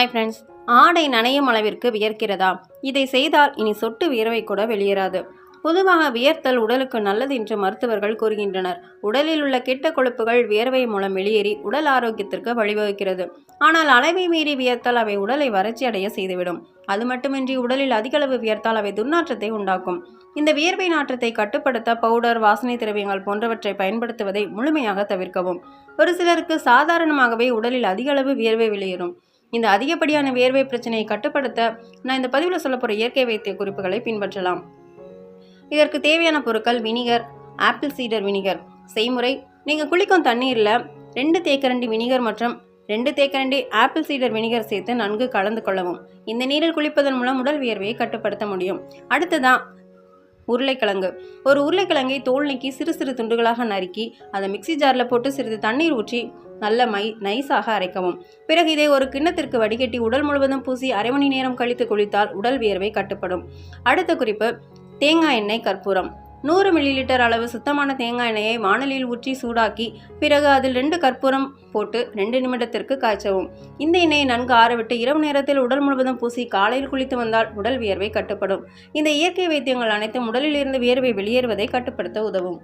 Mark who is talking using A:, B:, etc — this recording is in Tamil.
A: ஹாய் ஃப்ரெண்ட்ஸ் ஆடை நனையும் அளவிற்கு வியர்க்கிறதா? இதை செய்தால் இனி சொட்டு வியர்வை கூட வெளியேறாது. பொதுவாக வியர்த்தல் உடலுக்கு நல்லது என்று மருத்துவர்கள் கூறுகின்றனர். உடலில் உள்ள கெட்ட கொழுப்புகள் வியர்வை மூலம் வெளியேறி உடல் ஆரோக்கியத்திற்கு வழிவகுக்கிறது. ஆனால் அளவை மீறி வியர்த்தால் அவை உடலை வறட்சி அடைய செய்துவிடும். அது மட்டுமின்றி உடலில் அதிகளவு வியர்த்தால் அவை துர்நாற்றத்தை உண்டாக்கும். இந்த வியர்வை நாற்றத்தை கட்டுப்படுத்த பவுடர் வாசனை திரவியங்கள் போன்றவற்றை பயன்படுத்துவதை முழுமையாக தவிர்க்கவும். ஒரு சிலருக்கு சாதாரணமாகவே உடலில் அதிகளவு வியர்வை வெளியேறும். இந்த அதிகப்படியான வியர்வை பிரச்சனையை கட்டுப்படுத்த நான் இந்த பதிவில் சொல்ல போகிற இயற்கை வைத்திய குறிப்புகளை பின்பற்றலாம். இதற்கு தேவையான பொருட்கள் வினிகர் ஆப்பிள் சீடர் வினிகர். செய்முறை நீங்கள் குளிக்கும் தண்ணீரில் ரெண்டு தேக்கரண்டி வினிகர் மற்றும் ரெண்டு தேக்கரண்டி ஆப்பிள் சீடர் வினிகர் சேர்த்து நன்கு கலந்து கொள்ளவும். இந்த நீரில் குளிப்பதன் மூலம் உடல் வியர்வையை கட்டுப்படுத்த முடியும். அடுத்ததான் உருளைக்கிழங்கு. ஒரு உருளைக்கிழங்கை தோல் நீக்கி சிறு சிறு துண்டுகளாக நறுக்கி அதை மிக்ஸி ஜாரில் போட்டு சிறிது தண்ணீர் ஊற்றி நல்ல மை நைஸாக அரைக்கவும். பிறகு இதை ஒரு கிண்ணத்திற்கு வடிகட்டி உடல் முழுவதும் பூசி அரை மணி நேரம் கழித்து குளித்தால் உடல் வியர்வை கட்டுப்படும். அடுத்த குறிப்பு தேங்காய் எண்ணெய் கற்பூரம். நூறு மில்லி லிட்டர் அளவு சுத்தமான தேங்காய் எண்ணெயை வாணலியில் ஊற்றி சூடாக்கி பிறகு அதில் ரெண்டு கற்பூரம் போட்டு ரெண்டு நிமிடத்திற்கு காய்ச்சவும். இந்த எண்ணெயை நன்கு ஆறவிட்டு இரவு நேரத்தில் உடல் முழுவதும் பூசி காலையில் குளித்து வந்தால் உடல் வியர்வை கட்டுப்படும். இந்த இயற்கை வைத்தியங்கள் அனைத்தும் உடலில் இருந்து வியர்வை வெளியேறுவதை கட்டுப்படுத்த உதவும்.